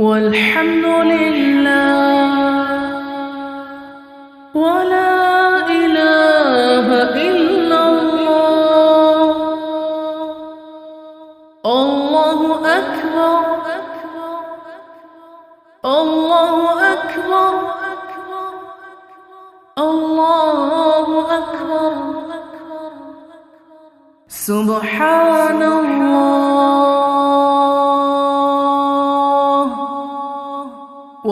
والحمد لله ولا إله إلا الله. الله أكبر. الله أكبر. الله أكبر. سبحان الله.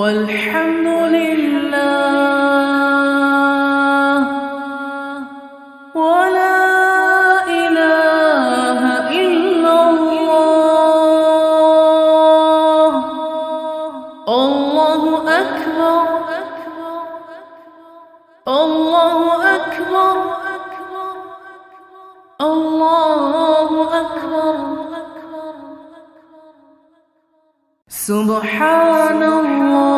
والحمد لله ولا إله إلا الله. الله أكبر. الله أكبر. أكبر. سبحان الله.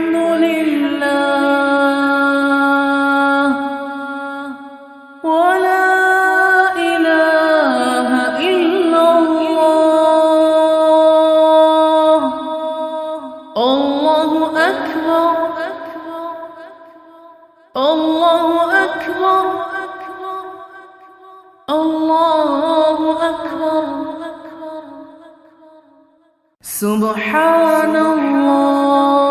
الله أكبر. الله أكبر. سبحان الله.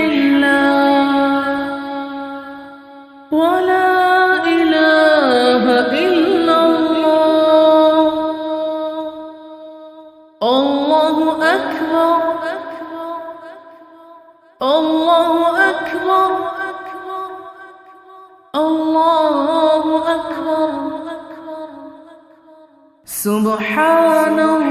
سبحان الله.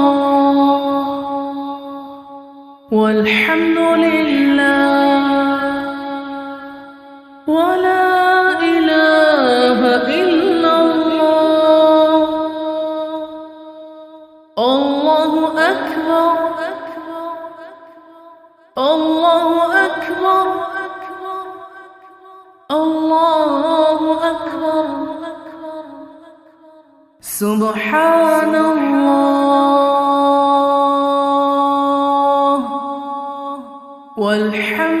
والحمد لله ولا إله إلا الله. الله أكبر. الله أكبر. الله أكبر. سبحان الله. والحمد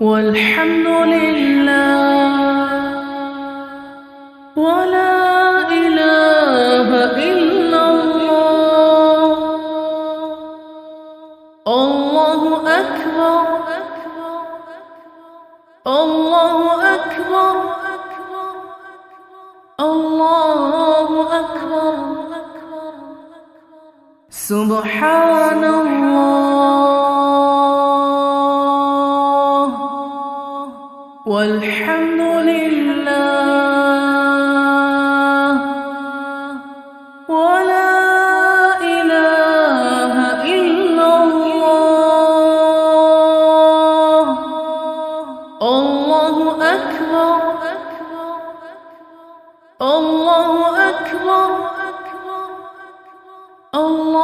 والحمد لله ولا إله إلا الله. الله أكبر. الله أكبر. الله أكبر. سبحان الله. والحمد لله ولا إله إلا الله. الله أكبر. الله أكبر. الله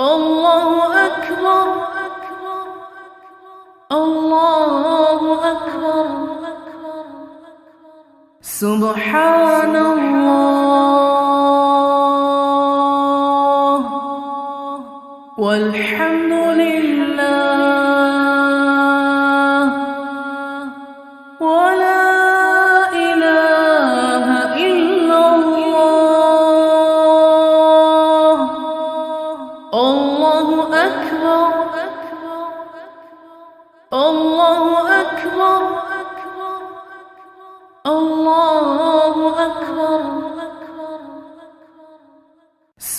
الله أكبر. الله أكبر. سبحان الله. والحمد لله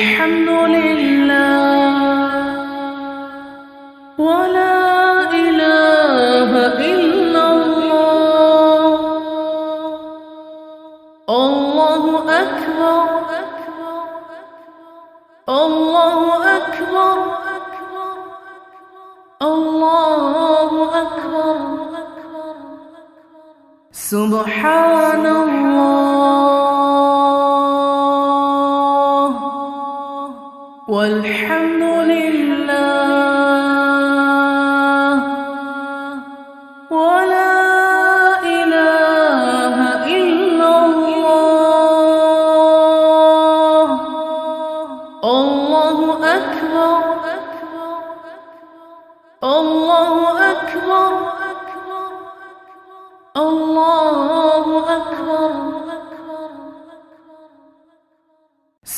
والحمد لله ولا إله إلا الله. الله أكبر. الله أكبر. الله أكبر. سبحان الله. والحمد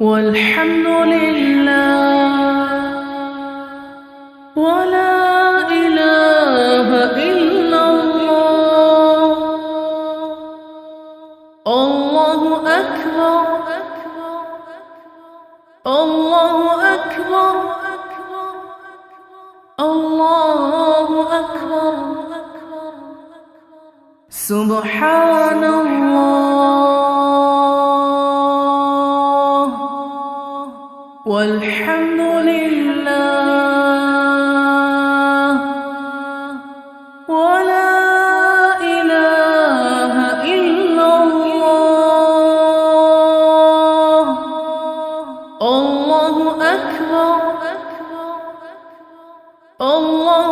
والحمد لله ولا إله إلا الله الله أكبر الله أكبر الله أكبر سبحان الله والحمد لله ولا إله إلا الله. الله أكبر. الله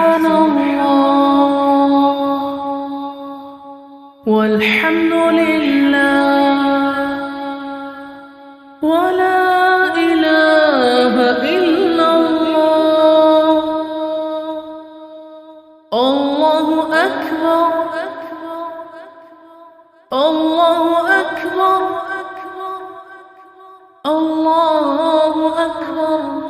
আকবার